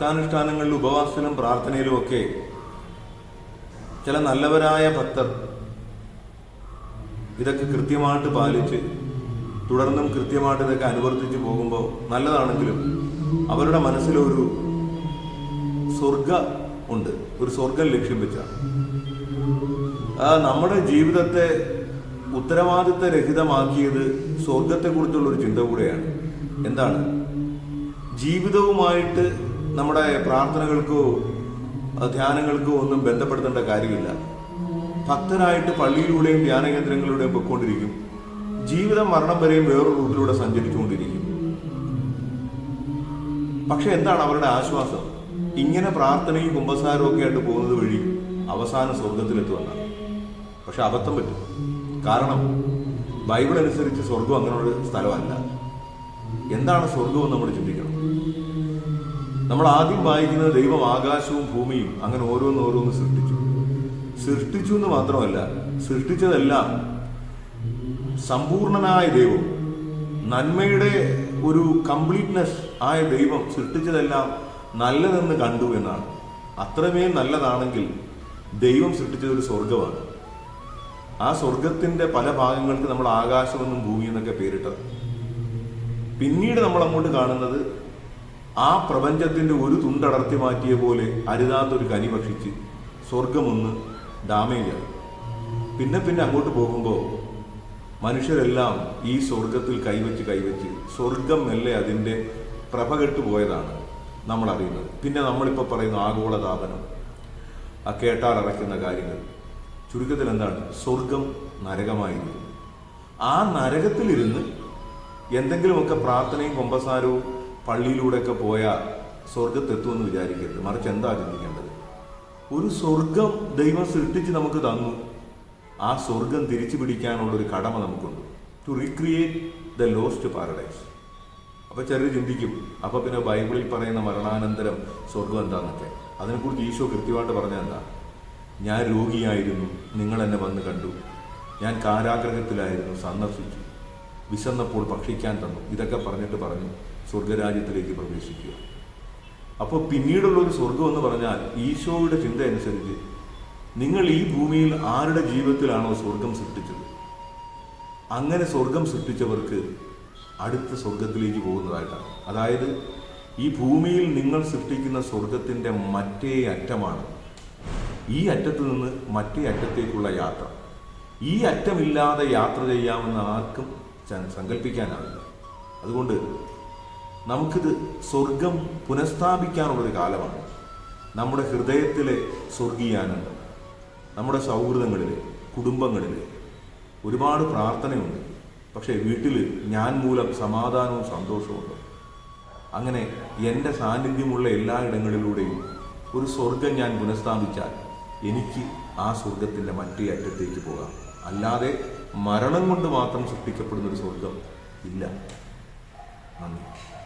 വ്രതാനുഷ്ഠാനങ്ങളിലും ഉപവാസത്തിലും പ്രാർത്ഥനയിലും ഒക്കെ ചില നല്ലവരായ ഭക്തർ ഇതൊക്കെ കൃത്യമായിട്ട് പാലിച്ച് തുടർന്നും കൃത്യമായിട്ട് ഇതൊക്കെ അനുവർത്തിച്ച് പോകുമ്പോൾ നല്ലതാണെങ്കിലും അവരുടെ മനസ്സിലൊരു സ്വർഗ ഉണ്ട്. ഒരു സ്വർഗം ലക്ഷ്യം വെച്ചാണ്. നമ്മുടെ ജീവിതത്തെ ഉത്തരവാദിത്ത രഹിതമാക്കിയത് സ്വർഗത്തെക്കുറിച്ചുള്ള ഒരു ചിന്ത കൂടെയാണ്. എന്താണ്? ജീവിതവുമായിട്ട് നമ്മുടെ പ്രാർത്ഥനകൾക്കോ ധ്യാനങ്ങൾക്കോ ഒന്നും ബന്ധപ്പെടുത്തേണ്ട കാര്യമില്ല. ഭക്തരായിട്ട് പള്ളിയിലൂടെയും ധ്യാന കേന്ദ്രങ്ങളിലൂടെയും പൊയ്ക്കൊണ്ടിരിക്കും. ജീവിതം മരണം വരെയും വേറൊരു റൂട്ടിലൂടെ സഞ്ചരിച്ചുകൊണ്ടിരിക്കും. പക്ഷെ എന്താണ് അവരുടെ ആശ്വാസം? ഇങ്ങനെ പ്രാർത്ഥനയും കുമ്പസാരവും ഒക്കെ ആയിട്ട് പോകുന്നത് വഴി അവസാന സ്വർഗത്തിലെത്തുമെന്നാണ് പക്ഷെ അബദ്ധം പറ്റും. കാരണം ബൈബിൾ അനുസരിച്ച് സ്വർഗം അങ്ങനെയുള്ള സ്ഥലമല്ല. എന്താണ് സ്വർഗം നമ്മൾ ചിന്തിക്കണം. നമ്മൾ ആദ്യം വായിക്കുന്നത് ദൈവം ആകാശവും ഭൂമിയും. അങ്ങനെ ഓരോന്ന് ഓരോന്ന് സൃഷ്ടിച്ചു. സൃഷ്ടിച്ചു എന്ന് മാത്രമല്ല സൃഷ്ടിച്ചതെല്ലാം സമ്പൂർണനായ ദൈവം. നന്മയുടെ ഒരു കംപ്ലീറ്റ്നെസ് ആയ ദൈവം സൃഷ്ടിച്ചതെല്ലാം നല്ലതെന്ന് കണ്ടു എന്നാണ്. അത്രമേൽ നല്ലതാണെങ്കിൽ ദൈവം സൃഷ്ടിച്ചത് ഒരു സ്വർഗമാണ് ആ സ്വർഗത്തിന്റെ പല ഭാഗങ്ങൾക്ക് നമ്മൾ ആകാശമെന്നും ഭൂമി എന്നൊക്കെ പേരിട്ടത്. പിന്നീട് നമ്മൾ അങ്ങോട്ട് കാണുന്നത് ആ പ്രപഞ്ചത്തിന്റെ ഒരു തുണ്ടടർത്തി മാറ്റിയ പോലെ അരുതാത്തൊരു കനി ഭക്ഷിച്ച് സ്വർഗമൊന്ന് ഡാമേജായി പിന്നെ പിന്നെ അങ്ങോട്ട് പോകുമ്പോൾ മനുഷ്യരെല്ലാം ഈ സ്വർഗത്തിൽ കൈവച്ച് കൈവച്ച് സ്വർഗം മെല്ലെ അതിന്റെ പ്രഭ കെട്ടു പോയതാണ് നമ്മൾ അറിയുന്നത് പിന്നെ നമ്മളിപ്പോൾ പറയുന്ന ആഗോളതാപനം ആ കേട്ടാൽ അടയ്ക്കുന്ന കാര്യങ്ങൾ. ചുരുക്കത്തിൽ എന്താണ് സ്വർഗം നരകമായിരുന്നു. ആ നരകത്തിലിരുന്ന് എന്തെങ്കിലുമൊക്കെ പ്രാർത്ഥനയും കൊമ്പസാരവും പള്ളിയിലൂടെയൊക്കെ പോയാൽ സ്വർഗത്തെത്തുമെന്ന് വിചാരിക്കരുത്. മറിച്ച് എന്താ ചിന്തിക്കേണ്ടത്? ഒരു സ്വർഗം ദൈവം സൃഷ്ടിച്ച് നമുക്ക് തന്നു. ആ സ്വർഗം തിരിച്ചു പിടിക്കാനുള്ള ഒരു കടമ നമുക്കുണ്ട്. To recreate the lost paradise അപ്പൊ ചെറിയ ചിന്തിക്കും. അപ്പൊ പിന്നെ ബൈബിളിൽ പറയുന്ന മരണാനന്തരം സ്വർഗം എന്താന്നൊക്കെ. അതിനെക്കുറിച്ച് ഈശോ കൃത്യമായിട്ട് പറഞ്ഞത് എന്താ? ഞാൻ രോഗിയായിരുന്നു. നിങ്ങൾ എന്നെ വന്ന് കണ്ടു. ഞാൻ കാരാഗ്രഹത്തിലായിരുന്നു. സന്ദർശിച്ചു. വിശന്നപ്പോൾ ഭക്ഷിക്കാൻ തന്നു. ഇതൊക്കെ പറഞ്ഞിട്ട് പറഞ്ഞു സ്വർഗരാജ്യത്തിലേക്ക് പ്രവേശിക്കുക. അപ്പോൾ പിന്നീടുള്ള ഒരു സ്വർഗം എന്ന് പറഞ്ഞാൽ ഈശോയുടെ ചിന്ത അനുസരിച്ച് നിങ്ങൾ ഈ ഭൂമിയിൽ ആരുടെ ജീവിതത്തിലാണോ സ്വർഗം സൃഷ്ടിച്ചത്? അങ്ങനെ സ്വർഗം സൃഷ്ടിച്ചവർക്ക് അടുത്ത സ്വർഗത്തിലേക്ക് പോകുന്നതായിട്ടാണ്. അതായത് ഈ ഭൂമിയിൽ നിങ്ങൾ സൃഷ്ടിക്കുന്ന സ്വർഗത്തിന്റെ മറ്റേ അറ്റമാണ്. ഈ അറ്റത്ത് നിന്ന് മറ്റേ അറ്റത്തേക്കുള്ള യാത്ര. ഈ അറ്റമില്ലാതെ യാത്ര ചെയ്യാവുന്ന ആർക്കും സങ്കല്പിക്കാനാവില്ല. അതുകൊണ്ട് നമുക്കിത് സ്വർഗം പുനഃസ്ഥാപിക്കാനുള്ളൊരു കാലമാണ്. നമ്മുടെ ഹൃദയത്തിലെ സ്വർഗീയാനന്ദം നമ്മുടെ സൗഹൃദങ്ങളിൽ കുടുംബങ്ങളിൽ ഒരുപാട് പ്രാർത്ഥനയുണ്ട്. പക്ഷേ വീട്ടിൽ ഞാൻ മൂലം സമാധാനവും സന്തോഷവുമുണ്ട് അങ്ങനെ എന്റെ സാന്നിധ്യമുള്ള എല്ലാ ഇടങ്ങളിലൂടെയും ഒരു സ്വർഗം ഞാൻ പുനഃസ്ഥാപിച്ചാൽ എനിക്ക് ആ സ്വർഗത്തിന്റെ മറ്റേ അറ്റത്തേക്ക് പോകാം. അല്ലാതെ മരണം കൊണ്ട് മാത്രം സൃഷ്ടിക്കപ്പെടുന്ന ഒരു സ്വർഗം ഇല്ല. നന്ദി.